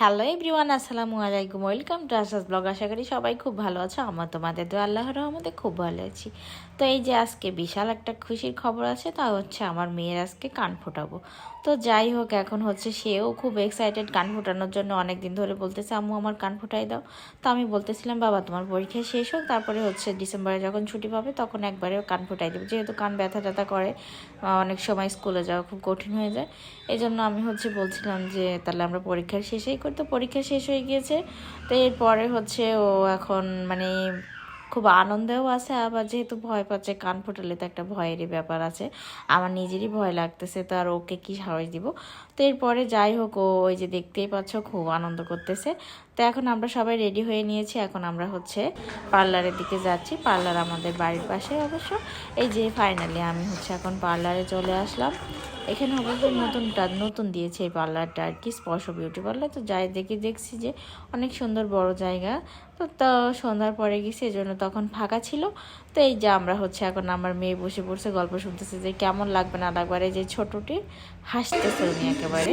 Hello everyone আসসালামু আলাইকুম। Welcome to আসাস blog আশা করি সবাই খুব ভালো আছো আমার তোমাদের তো আল্লাহ রহমতে খুব ভালো আছি। তো এই যে আজকে বিশাল একটা খুশির খবর আছে, তা হচ্ছে আমার মেয়ের আজকে কান ফোটাবো। তো যাই হোক, এখন হচ্ছে সেও খুব এক্সাইটেড কান ফোটানোর জন্য অনেক দিন ধরে বলতেছে, আম্মু, আমার কান ফোটাই দাও। তো আমি বলতেছিলাম, বাবা, তোমার পরীক্ষা শেষ হোক, তারপরে হচ্ছে ডিসেম্বরে যখন ছুটি পাবে, তখন একবারে কান ফোটাই দেবে। যেহেতু কান ব্যথা ট্যাথা করে অনেক সময় স্কুলে যাওয়া খুব কঠিন হয়ে যায়। এই জন্য আমি হচ্ছে বলছিলাম যে, তাহলে আমরা পরীক্ষার শেষেই করতে পরীক্ষা শেষ হয়ে গিয়েছে, তো এরপরে হচ্ছে ও এখন মানে খুব আনন্দেও আছে, আবার যেহেতু ভয় পাচ্ছে, কান ফোটালে তো একটা ভয়েরই ব্যাপার আছে। আমার নিজেরই ভয় লাগতেছে, তো আর ওকে কি সাহস দিব? তো এরপরে যাই হোক, ও ওই যে দেখতেই পাচ্ছ, খুব আনন্দ করতেছে। তো এখন আমরা সবাই রেডি হয়ে নিয়েছি, এখন আমরা হচ্ছে পার্লারের দিকে যাচ্ছি। পার্লার আমাদের বাড়ির পাশে অবশ্য। এই যে ফাইনালি আমি হচ্ছে এখন পার্লারে চলে আসলাম। এখানে অবশ্য নতুনটা নতুন দিয়েছে এই পার্লারটা আর কি, স্পর্শ বিউটি পার্লার। তো যাই দেখে দেখছি যে অনেক সুন্দর বড় জায়গা। তো তো সন্ধ্যার পরে গেছি এই জন্য তখন ফাঁকা ছিল। তো এই যে আমরা হচ্ছে এখন আমার মেয়ে বসে পড়ছে, গল্প শুনতেছে যে কেমন লাগবে না লাগবে। এই যে ছোটটি হাসতেছে উনি একেবারে।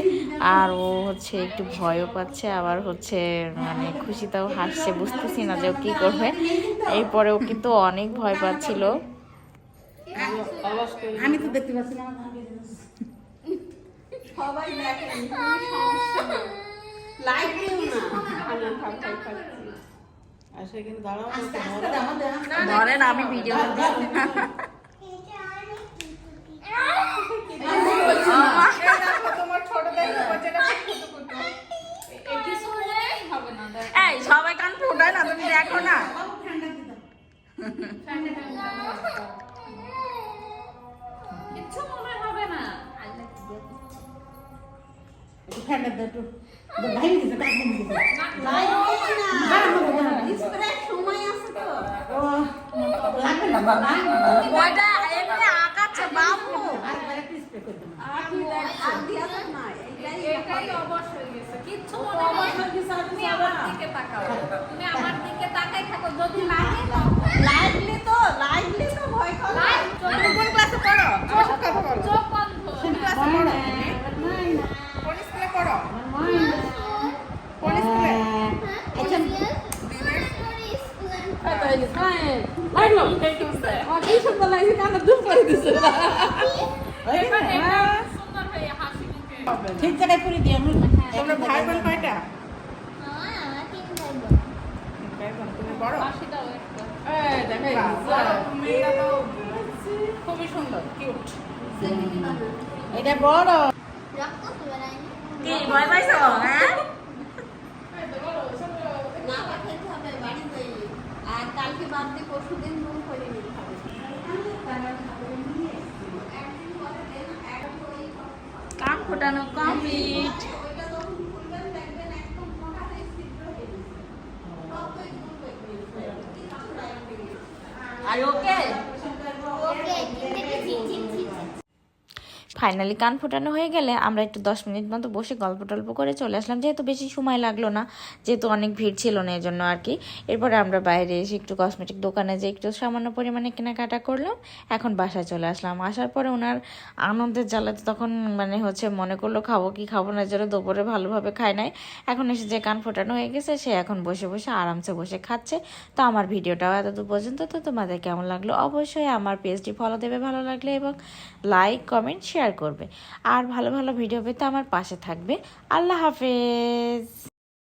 আর ও হচ্ছে একটু ভয়ও পাচ্ছে, আবার হচ্ছে মানে খুশিতেও হাসছে, বুঝতেছি না যে ও কী করবে। এরপরে ও কিন্তু অনেক ভয় পাচ্ছিল। আমি তো দেখতে পাচ্ছি না সবাই দেখেন লাইট দিও না। ধরেন আমি ভিডিও এই সবাই কান ফোটায় না তুমি দেখো না ঠান্ডা একটু। ভাঙে দিছে, কাক ভেঙে দিছে। সময় আছে তো। ও, লাগবে না, বাবা। এমনি আঁকাচ্ছে বাবু। আরেকবার একটু spray করে দেবো। আর দিয়া না এটাই এটাই অবশ হয়ে গেছে। কিচ্ছু মনে নেই তুমি আমার দিকে তাকাও। তুমি আমার দিকে তাকাই থাকো। যদি লাগে তো ভয় করে লাইট তুমি কোন ক্লাসে পড়ো আমার সাথে কথা বলো চোখ বন্ধ কোন ক্লাসে পড়ো তুমি কোন স্কুলে পড়ো কোন স্কুলে আচ্ছা, হয়ে গেছে? হ্যাঁ। সুন্দর হয়ে হাসি মুখে। ঠিক জায়গায় পুরি দিও, আমি- তোমরা ভাই বোন কয়টা? হ্যাঁ, খুবই সুন্দর কিউট এটা বড়। কি ভয় পাইছো? হ্যাঁ না পাঠাইতে হবে বাড়িতে আর কালকে বাদ দিয়ে পরশু দিন রুম করে ফোটানো কমপ্লিট ওইটা যখন খুলবেন দেখবেন একদম মোটা হয়ে ছিদ্র হয়ে গেছে। ততই খুলবে। কিছু নাই আপনি। আর ওকে ফাইনালি কান ফোটানো হয়ে গেলে আমরা একটু দশ মিনিট মতো বসে গল্প টল্প করে চলে আসলাম। যেহেতু বেশি সময় লাগল না, যেহেতু অনেক ভিড় ছিল না এই জন্য আর কি। এরপরে আমরা বাইরে এসে একটু কসমেটিক দোকানে যে একটু সামান্য পরিমাণে কেনাকাটা করলাম। এখন বাসায় চলে আসলাম। আসার পরে ওনার আনন্দের জ্বালাতে তখন মানে হচ্ছে মনে করল, খাব কি খাব না? যেন দুপুরে ভালোভাবে খায় নাই। এখন এসে যে কান ফোটানো হয়ে গেছে, সে এখন বসে বসে আরামসে বসে খাচ্ছে। তো আমার ভিডিওটাও এতদূর পর্যন্ত, তো তোমাদের কেমন লাগল? অবশ্যই আমার পেজটি ফলো দেবে ভালো লাগলে এবং লাইক কমেন্ট শেয়ার করবে। আর ভালো ভালো ভিডিও পেতে আমার পাশে থাকবে। আল্লাহ হাফেজ।